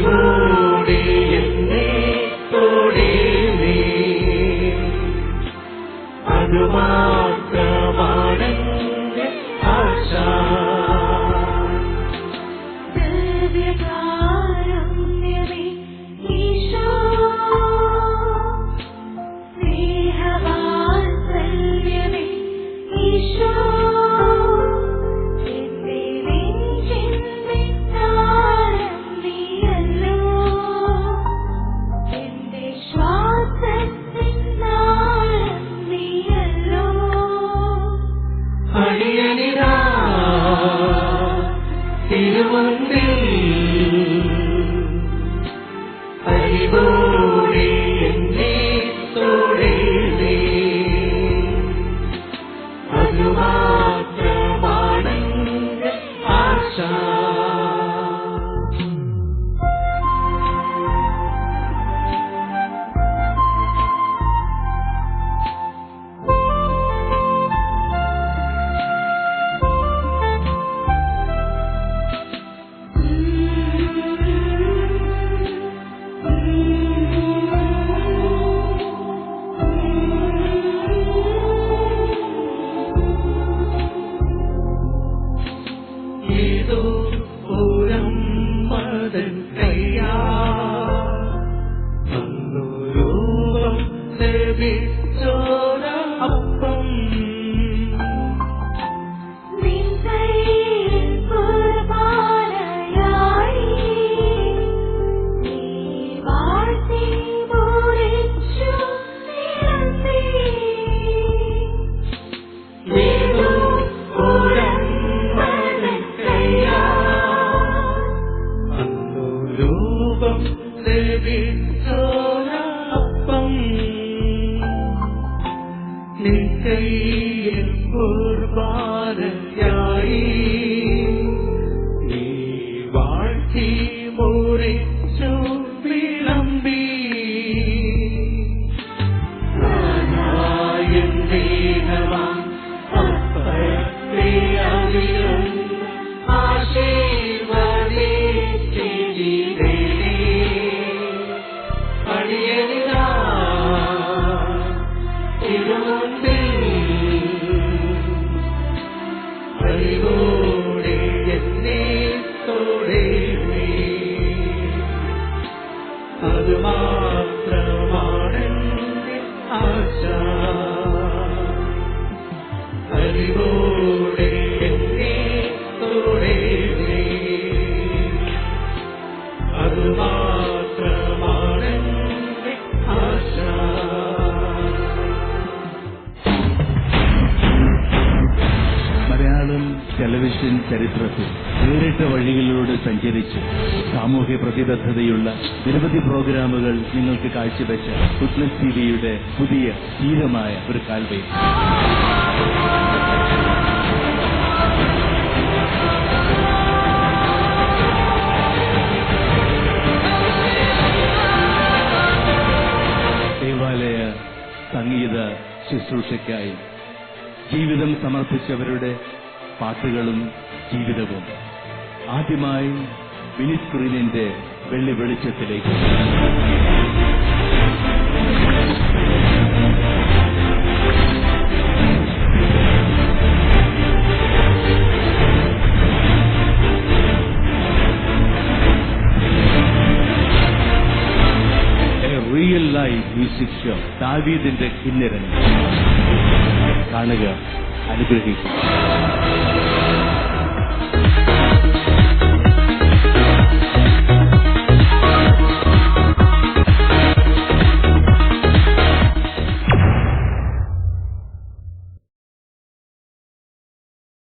ൂടേ vẫn biết mình hãy vâng and ലഭിച്ചോര അപ്പം നിൻകൈയിൽ കുർബാനയായി നീ വാഴ്ത്തി മുറിച്ചു അത് മാത്രമാണ് ആശ. ടെലിവിഷൻ ചരിത്രത്തിൽ വേറിട്ട വഴികളിലൂടെ സഞ്ചരിച്ച് സാമൂഹ്യ പ്രതിബദ്ധതയുള്ള നിരവധി പ്രോഗ്രാമുകൾ നിങ്ങൾക്ക് കാഴ്ചവെച്ച ഫുട്നസ് ടിവിയുടെ പുതിയ ധീരമായ ഒരു കാൽവയ ദേവാലയ സംഗീത ശുശ്രൂഷയ്ക്കായി ജീവിതം സമർപ്പിച്ചവരുടെ പാട്ടുകളും ജീവിതവും. ആദ്യമായി മിനിസ്ക്രീനിന്റെ വെള്ളി വെളിച്ചത്തിലേക്ക്. റിയൽ ലൈഫ് മ്യൂസിക് ഷോ ദാവീദിന്റെ കിന്നരൻ. കാണുക. a Libreville.